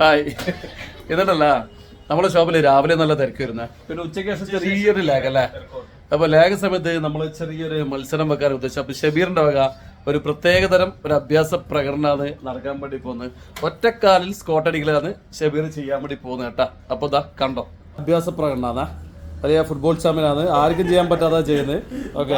Hi. എന്നിട്ടല്ല നമ്മളെ ഷോപ്പിൽ രാവിലെ നല്ല തിരക്ക് വരുന്ന. പിന്നെ ഉച്ചയ്ക്ക് ശേഷം ചെറിയൊരു ലാഗ് അല്ലേ? അപ്പൊ ലാഗ് സമയത്ത് നമ്മൾ ചെറിയൊരു മത്സരം വെക്കാൻ ഉദ്ദേശിച്ചു അപ്പൊ ഷബീറിന്റെ വക ഒരു പ്രത്യേക തരം ഒരു അഭ്യാസ പ്രകടനമാണ് നടക്കാൻ വേണ്ടി പോകുന്നത്. ഒറ്റക്കാലിൽ സ്കോട്ടടികളാണ് ഷബീർ ചെയ്യാൻ വേണ്ടി പോകുന്നത് കേട്ടാ. അപ്പൊ ദാ കണ്ടോ. അഭ്യാസ പ്രകടനമാണ് വലിയ ഫുട്ബോൾ ചാമ്പ്യനാണ്. ആർക്കും ചെയ്യാൻ പറ്റാതെ ചെയ്യുന്നത്. ഓക്കെ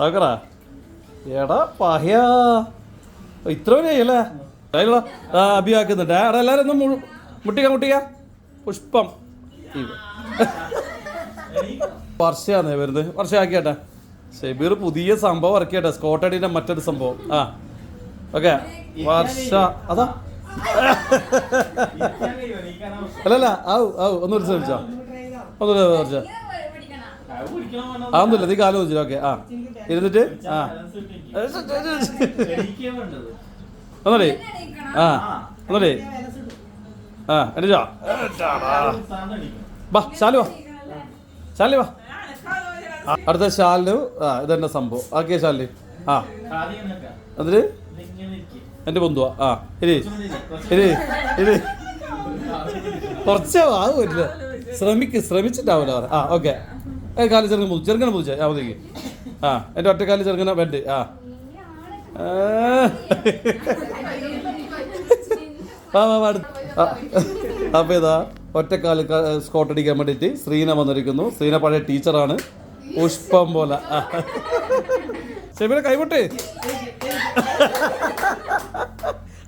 നോക്കറാ എടാ പഹയാ. ഇത്ര വരെയല്ലേ ആ അഭിയാക്കുന്നുണ്ട് എടാ എല്ലാവരും ഒന്ന് മുട്ടിക്ക മുട്ടിക്ക. പുഷ്പം. വർഷയാണ് വരുന്നത്. വർഷമാക്കിയാട്ടെ ഷെബീർ പുതിയ സംഭവം ഇറക്കിയട്ടെ. സ്കോട്ടടിന്റെ മറ്റൊരു സംഭവം. ആ. ഓക്കെ വർഷ അതാ. അല്ലല്ല ആവു ആവു ഒന്നുകൂടി ശ്രമിച്ചോ ഒന്നുകൂടി ശ്രമിച്ചോ അതൊന്നുമില്ല നീ കാലം വെച്ചില്ല ഓക്കെ ആ. ഇരുന്നിട്ട് ആ. ഒന്നേ ആ ഒന്നേ ആ എന്നിട്ടോ വാ ശാലു വാ. ശാലി വാ. അടുത്ത ശാലു ആ ഇതെന്നെ സംഭവം. ആക്കിയ ശാലി? ആ. എന്നിട്ട്? എന്റെ ബന്ധുവാ ആ ഇരി. ഇരി ഇരി. കുറച്ച് അത് പറ്റില്ല. ശ്രമിക്ക് ശ്രമിച്ചിട്ടാവില്ല അവരെ ആ ഓക്കെ. കാൽ ചെറുങ്ങനെ മുതി ചെറുങ്ങനെ മുതിച്ച ആ ഒതുക്കി ആ എന്റെ ഒറ്റക്കാൽ ചെറുങ്ങനെ വേണ്ടി ആ. ആ. വാ വാ വാ ആ. അപ്പൊ ഇതാ ഒറ്റക്കാൽ സ്കോട്ട് അടിക്കാൻ വേണ്ടിയിട്ട് ശ്രീന വന്നിരിക്കുന്നു. ശ്രീന പഴയ ടീച്ചറാണ്. പുഷ്പം പോലെ. ഷെബീന കൈവിട്ട്.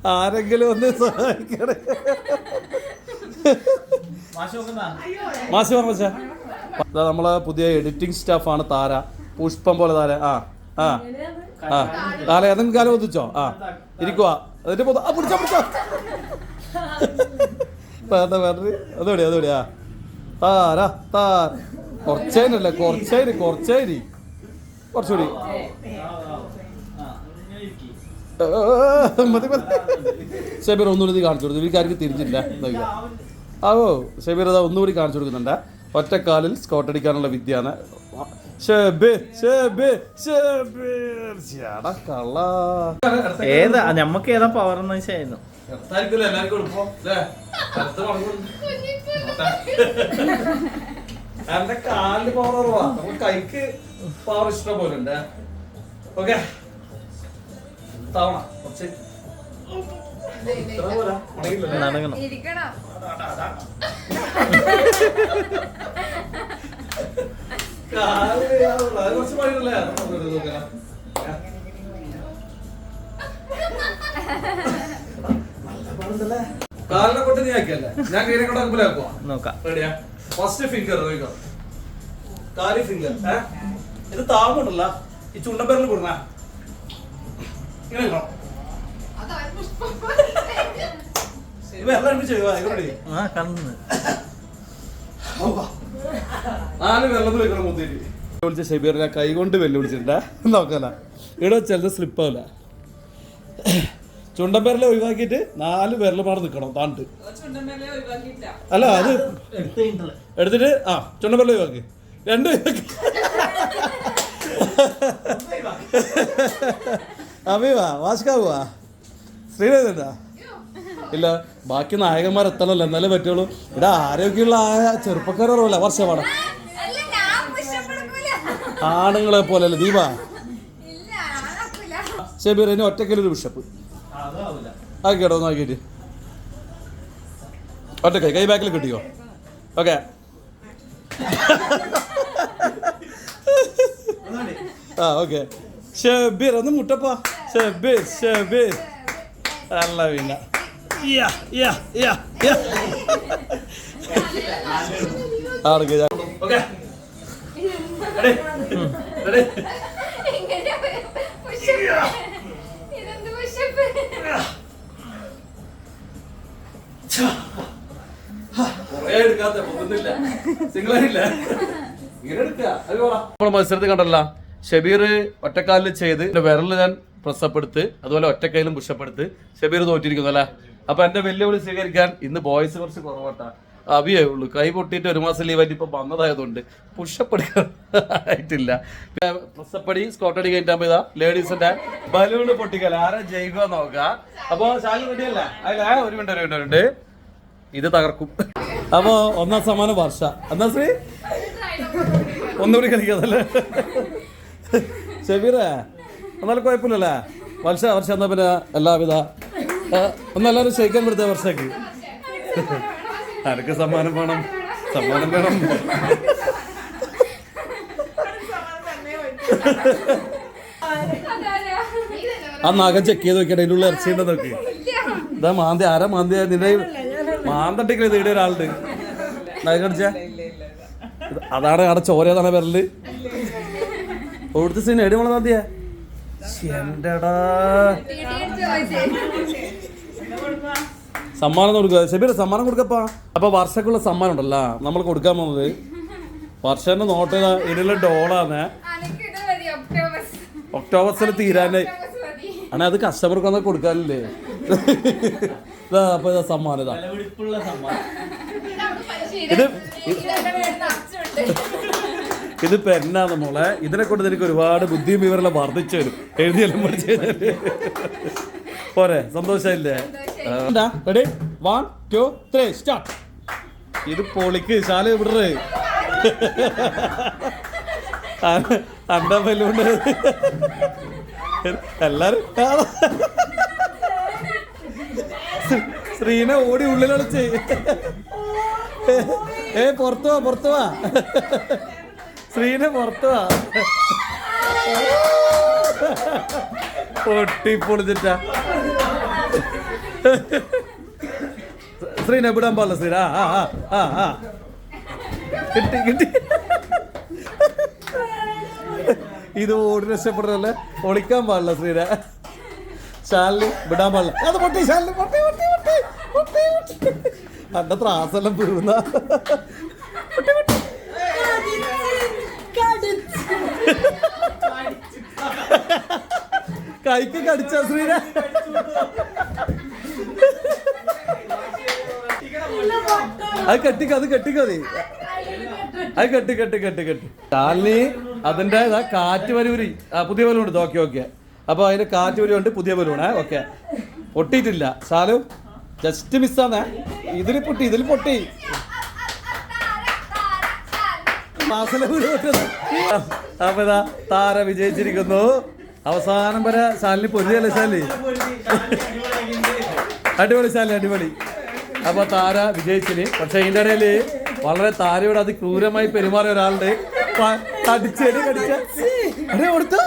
ആരെങ്കിലും ഒന്ന് സഹായിക്കണേ. മാഷി പറഞ്ഞ നമ്മളെ പുതിയ എഡിറ്റിംഗ് സ്റ്റാഫാണ് താര. പുഷ്പം പോലെ താര. ആ ആ ആ. താര ഏതെങ്കിലും കാലം ഒന്നിച്ചോ ആ ഇരിക്കുവാ. അതിന്റെ പൊതു ആ പിടിച്ചോ പിടിച്ചോ. വേണ്ട വേണ്ട അതോടെ അതോടെ ആ. താര താ കുറച്ചേനല്ലേ കുറച്ചേരി കുറച്ചേരി. കുറച്ചുകൂടി. മതി മതി. ഷബീർ ഒന്നുകൂടി കാണിച്ചു കൊടുത്തു. ഇവർക്കാർക്ക് തിരിഞ്ഞില്ല. ആവോ ഷബീർ അതാ ഒന്നുകൂടി കാണിച്ചു കൊടുക്കുന്നുണ്ട്. ഒറ്റക്കാലിൽ സ്കോട്ട് അടിക്കാനുള്ള വിദ്യയാണ്. ഏതാ ഞമ്മക്ക് ഏതാ പവർ എന്ന് വെച്ചായിരുന്നു കാലിന് പവർ കുറവാ. നമുക്ക് കൈക്ക് പവർ ഇഷ്ടം പോലെ ഉണ്ട്. ഓക്കെ തവണ കുറച്ച്? നടക്കണം കുറച്ച് കാലിനെ കൊണ്ട് നീ ആക്കിയല്ലേ? ഞാൻ കീരെ കൊണ്ട്? ആക്കുവാ? നോക്കാം. റെഡിയാ. ഫസ്റ്റ് ഫിംഗർ നോക്കാം കാലി ഫിംഗർ ഏ? ഇത് താങ്ങുണ്ടല്ല. ഈ ചുണ്ടപ്പേരിൽ കൊടുന്ന. കണ്ണു നാല് വെള്ളത്തിൽ വെക്കണം മുത്തേരി വിളിച്ച ഷെബീറിനെ കൈ കൊണ്ട് വെല്ലുവിളിച്ചിട്ടുണ്ടേ. നോക്കല ഇവിടെ ചിലത് സ്ലിപ്പാവില്ല ചുണ്ടമ്പേരലെ ഒഴിവാക്കിയിട്ട് നാല് വിരലുമാടെ നിൽക്കണം താണ്ട്. അല്ല അത് എടുത്തിട്ട് ആ ചുണ്ടമ്പേരലെ ഒഴിവാക്കി. രണ്ട് ഒഴിവാക്കി. അഭിവാ വാസ്കാവുവാ ശ്രീനേതാ ഇല്ല ബാക്കി നായകന്മാർ എത്തണല്ലോ എന്നാലേ പറ്റുള്ളൂ. ഇവിടെ ആരോഗ്യമുള്ള ആ ചെറുപ്പക്കാരല്ല വർഷമാണ് അല്ല ഞാൻ അല്ലേ ആണുങ്ങളെ ദീപ. ഷെബീർ ഇനി ഒറ്റക്കലൊരു ബിഷപ്പ് ആക്കിട്ടോ ഒന്ന് ആക്കിയിട്ട്. ഒറ്റക്കൈ കൈ ബാക്കിൽ കിട്ടിയോ ഓക്കെ. ആ ഓക്കെ. ഷബീർ ഒന്ന് മുട്ടപ്പാ. ഷബീർ ഷബീർ അല്ല പിന്നെ നമ്മുടെ മത്സരത്തിൽ കണ്ടല്ല ഷബീർ ഒറ്റക്കാലിൽ ചെയ്ത് വിരൽ വിരലിൽ ഞാൻ പ്രസ്സപ്പ് എടുത്ത് അതുപോലെ ഒറ്റക്കൈയിലും പുഷപ്പ് എടുത്ത് ഷബീർ തോറ്റിരിക്കുന്നു അല്ലെ? അപ്പൊ എന്റെ വെല്ലുവിളി സ്വീകരിക്കാൻ ഇന്ന് ബോയ്സ് കുറച്ച് കുറവട്ടാ. അവിയേ ഉള്ളൂ. കൈ പൊട്ടിയിട്ട് ഒരു മാസം ലീവായിട്ട് ഇപ്പൊ വന്നതായതുകൊണ്ട് പുഷപ്പ് എടുക്കാൻ ആയിട്ടില്ല പ്രസപ്പടി സ്കോട്ടടി കഴിഞ്ഞാൽ ഇതാ ലേഡീസിന്റെ ബലൂണ് പൊട്ടിക്കല. ആരാ ജയിക്കുക നോക്കാം. അപ്പൊ ശാലി റെഡിയല്ല? അല്ല? ഒരു മിനിറ്റ് ഒരു മിനിറ്റ് ഉണ്ട് ഇത് തകർക്കും. അപ്പോ ഒന്നാം സമ്മാനം വർഷ. എന്നാ ശ്രീ? ഒന്നുകൂടി കളിക്കാതല്ലേ? ഷബീറേ എന്നാലും കുഴപ്പമില്ലല്ലേ? വർഷ വർഷം എന്നാ പിന്നെ എല്ലാവിധ ഒന്നെല്ലാവരും ക്ഷയിക്കാൻ കൊടുത്ത വർഷക്ക്. ആർക്ക് സമ്മാനം വേണം? സമ്മാനം വേണം. ആ നഖം ചെക്ക് ചെയ്ത് നോക്കിയാൽ അതിന്റെ ഉള്ളിൽ ഇറച്ചിയുണ്ടോ നോക്കി. ഇതാ മാന്തി ആരാ മാന്തി? നിന്റെ മാന്തട്ടിക്കൽ തീടെ ഒരാളുണ്ട്. നഖം കടിച്ച അതാണ് അവിടെ ചോരതാണ് വിരൽ? ഓടുത്ത സീൻ എടി മോളെ മാന്തിയാ? എന്റെടാ സമ്മാനം കൊടുക്കുക ഷബീർ സമ്മാനം കൊടുക്കപ്പാ അപ്പൊ വർഷക്കുള്ള സമ്മാനം ഉണ്ടല്ലോ നമ്മൾ കൊടുക്കാൻ പോകുന്നത് വർഷന്റെ നോട്ട് ഇതാ ഇതിലുള്ള ഡോളാണ് ഒക്ടോബർസിൽ തീരാനായി അങ്ങനെ ആണെ അത് കസ്റ്റമർക്ക് വന്നാൽ കൊടുക്കാനില്ലേ ഇതാ അപ്പൊ ഇതാ സമ്മാനം ഇതാ വിലപിടിപ്പുള്ള സമ്മാനം ഇത് ഇതെന്റെ പേര് നിറച്ചുണ്ട് ഇത് പെന്നാണ് മോളെ? ഇതിനെ കൊണ്ട് എനിക്ക് ഒരുപാട് ബുദ്ധിയും വിവരം വർദ്ധിച്ചു വരും എഴുതിയെല്ലാം പഠിച്ചു പോരെ സന്തോഷമില്ലേ ready one two three start ഇത് പൊളിക്ക് ശാല വിടറ്. അണ്ട ബലൂണ്ട് എല്ലാരും ശ്രീനെ ഓടി ഉള്ളിലൊളിച്ച് ഏ പുറത്തു വാ പുറത്തു വാ. ശ്രീനെ പുറത്തു. പൊട്ടിപ്പൊളിച്ചിട്ട. പൊട്ടി പൊളിച്ചിട്ടാ ശ്രീനെ വിടാൻ പാടില്ല സ്ത്രീ ആ ആ കിട്ടി കിട്ടി. ഇത് ഓടി രക്ഷപ്പെടുന്നല്ലേ ഒളിക്കാൻ പാടില്ല സ്ത്രീനെ ശാലിനി വിടാൻ പാടില്ല. അത് പൊട്ടി പൊട്ടി പൊട്ടി പൊട്ടി പൊട്ടി പൊട്ടി. അന്റെ ത്രാസെല്ലാം വീഴുന്ന. കൈക്ക് കടിച്ച ശ്രീനെ അത് കെട്ടിക്ക അത് കെട്ടിക്കതി അത് കെട്ടി കെട്ടി കെട്ടി കെട്ടി. കാലിനി അതിന്റെ ഇതാ കാറ്റ് വരൂരി. ആ പുതിയ ഉണ്ട്. Okay okay. അപ്പൊ അതിന്റെ കാറ്റ് വരൂ ഉണ്ട് പുതിയ ബലൂണേ ഓക്കെ. പൊട്ടിയിട്ടില്ല. സാലു ജസ്റ്റ് മിസ്സാന്നേ ഇതിൽ പൊട്ടി ഇതിൽ പൊട്ടി. പൊട്ടുന്നു. അപ്പൊ താര വിജയിച്ചിരിക്കുന്നു. അവസാനം വരെ ശാലിനി പൊരുതിയല്ലേ ശാലി അടിപൊളി ശാലി അടിപൊളി. അപ്പൊ താര വിജയിച്ചിന്. പക്ഷെ ഇതിന്റെ ഇടയിൽ വളരെ താരയോട് അതിക്രൂരമായി പെരുമാറിയ ഒരാളുണ്ട് കടിച്ചേടി കടിച്ച കൊടുത്തു?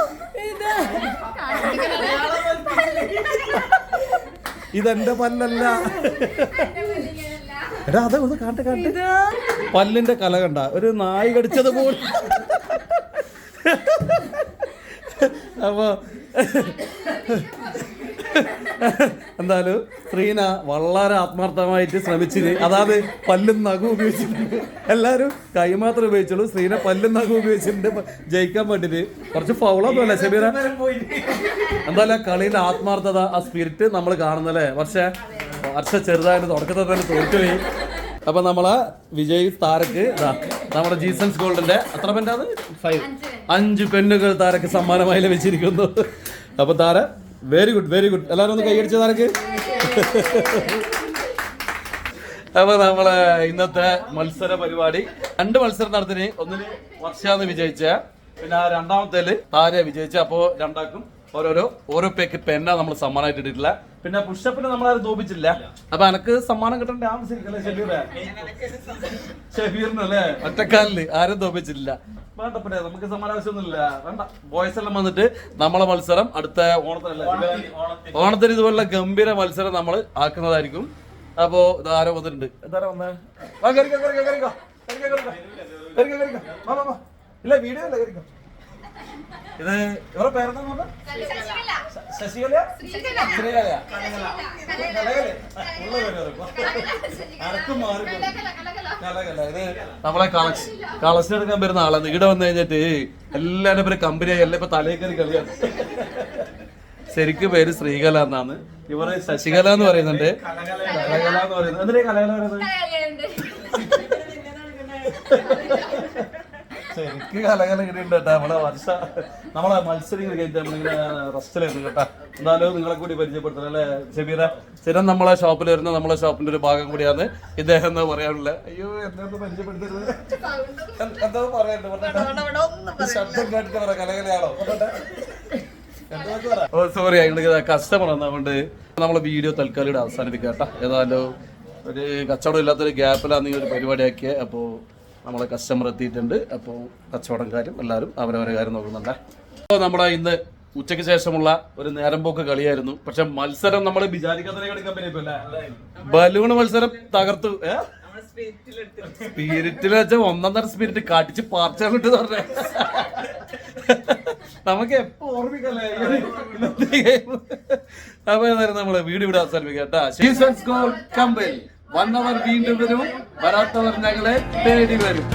ഇതെന്റെ പല്ലല്ല. എടാ അതെ ഒന്ന് കാട്ട് കാട്ട് പല്ലിന്റെ കല കണ്ട. ഒരു നായി കടിച്ചത് പോലെ അപ്പൊ എന്തായാലും ശ്രീന വളരെ ആത്മാർത്ഥമായിട്ട് ശ്രമിച്ചിന്. അതായത് പല്ലും നഖം ഉപയോഗിച്ചിട്ടുണ്ട്. എല്ലാവരും കൈ മാത്രം ഉപയോഗിച്ചുള്ളൂ. ശ്രീന പല്ലും നഖം ഉപയോഗിച്ചിട്ടുണ്ട്. ജയിക്കാൻ വേണ്ടിട്ട്. കുറച്ച് ഫൗളൊന്നുമല്ല ഷബീറ. എന്തായാലും കളിയുടെ ആത്മാർത്ഥത ആ സ്പിരിറ്റ് നമ്മൾ കാണുന്നല്ലേ? പക്ഷേ വർഷ ചെറുതായിട്ട് തുടക്കത്തിൽ തന്നെ തോറ്റുപോയി. അപ്പൊ നമ്മളെ വിജയ് താരക്ക് നമ്മുടെ ജീസൺസ് ഗോൾഡിന്റെ അത്ര എത്ര അത് ഫൈവ് അഞ്ച് പെണ്ണുകൾ താരക്ക് സമ്മാനമായി ലഭിച്ചിരിക്കുന്നു. അപ്പൊ Thara very good very good എല്ലാവരും ഒന്ന് കൈയടിച്ച താരക്ക്? അപ്പൊ നമ്മളെ ഇന്നത്തെ മത്സര പരിപാടി. രണ്ട് മത്സരം നടത്തിന് ഒന്നിന് വർഷാന്ന് വിജയിച്ച പിന്നെ രണ്ടാമത്തേൽ താര വിജയിച്ച അപ്പോ രണ്ടാക്കും ഓരോരോ ഓരോ പേക്ക് പെന്ന നമ്മൾ സമ്മാനമായിട്ട് ഇട്ടിട്ടില്ല പിന്നെ പുഷപ്പിനെ നമ്മൾ ആരും തോപ്പിച്ചില്ല. അപ്പൊ എനക്ക് സമ്മാനം കിട്ടേണ്ട ആവശ്യമില്ലേ ഷബീറെ? അല്ലേ ഒറ്റക്കാലിൽ ആരും തോപ്പിച്ചില്ല നമുക്ക് വേണ്ട ബോയ്സ് എല്ലാം വന്നിട്ട് നമ്മളെ മത്സരം അടുത്ത ഓണത്തിനല്ലേ ഓണത്തിന് ഇതുപോലുള്ള ഗംഭീര മത്സരം നമ്മൾ ആക്കുന്നതായിരിക്കും അപ്പോ ഇത് ആരോ വന്നിട്ടുണ്ട് എന്താരോ വന്നേ. ഇല്ല വീഡിയോ അല്ല ഇത് ഇവരുടെ പേരെന്താ? ശശികല ശ്രീകല കലകല ഉള്ള പേര് പറ. അനക്ക് മാറി പോയി. കലകല ഇത് നമ്മളെ കളക്ഷൻ കളക്ഷൻ എടുക്കാൻ വരുന്ന ആളാണ്. ഇവിടെ വന്നു കഴിഞ്ഞിട്ട് എല്ലാവരും പേര് കമ്പനിയായി എല്ലാം ഇപ്പൊ തലയിൽ കയറി കളിയാണ്. ശരിക്കും പേര് ശ്രീകല എന്നാണ്. ഇവർ ശശികല എന്ന് പറയുന്നുണ്ട്. കലകല എന്ന് പറയുന്നത്. എന്തിനാ കലകല പറയുന്നത്? ശരിക്ക് കലകല ഇങ്ങനെയുണ്ട് കേട്ടോ. നമ്മളെ വർഷ നമ്മളെ മത്സരങ്ങൾ കഴിഞ്ഞിട്ട് നമ്മളിങ്ങനെ റെസ്റ്റിലായിരുന്നു കേട്ടോ. എന്നാലും നിങ്ങളെ കൂടി പരിചയപ്പെടുത്തണം അല്ലേ ഷബീറ? സ്ഥിരം നമ്മളെ ഷോപ്പിൽ വരുന്ന നമ്മളെ ഷോപ്പിന്റെ ഒരു ഭാഗം കൂടിയാണ് ഇദ്ദേഹം എന്ന് പറയാനുള്ള? അയ്യോ എന്താ പരിചയപ്പെടുത്തരുത്? എന്താ പറയാനുണ്ട് ശബ്ദം കേട്ടിട്ട് പറ കലകലയാണോ? ഓ സോറി ഞങ്ങൾക്ക് കസ്റ്റമർ വന്നതുകൊണ്ട് നമ്മളെ വീഡിയോ തൽക്കാലം ഇവിടെ അവസാനിപ്പിക്കാം കേട്ടോ. ഏതായാലും ഒരു കച്ചവടം ഇല്ലാത്തൊരു ഗ്യാപ്പിലാണ് നിങ്ങൾ ഒരു പരിപാടിയാക്കിയത് അപ്പോൾ നമ്മളെ കസ്റ്റമർ എത്തിയിട്ടുണ്ട്. അപ്പോൾ കച്ചവടക്കാരും എല്ലാവരും അവരവരെ കാര്യം നോക്കുന്നുണ്ട്. അപ്പോൾ നമ്മുടെ ഇന്ന് ഉച്ചയ്ക്ക് ശേഷമുള്ള ഒരു നേരം പോക്ക് കളിയായിരുന്നു. പക്ഷെ മത്സരം നമ്മൾ ബലൂൺ മത്സരം തകർത്തു. ഏ? സ്പിരിറ്റിൽ ഒന്നാം ഒന്നൊന്നര സ്പിരിറ്റ് കാട്ടിച്ച് പാർച്ചിട്ട് പറഞ്ഞേ. നമുക്ക് എപ്പോ ഓർമ്മിക്കല്ലേ? അപ്പൊ ഏതായാലും നമ്മൾ വീട് ഇവിടെ അവസാനിപ്പിക്കാം കേട്ടാ. വന്നവർ വീണ്ടും വരും വരാത്തവർ ഞങ്ങളെ തേടി വരും.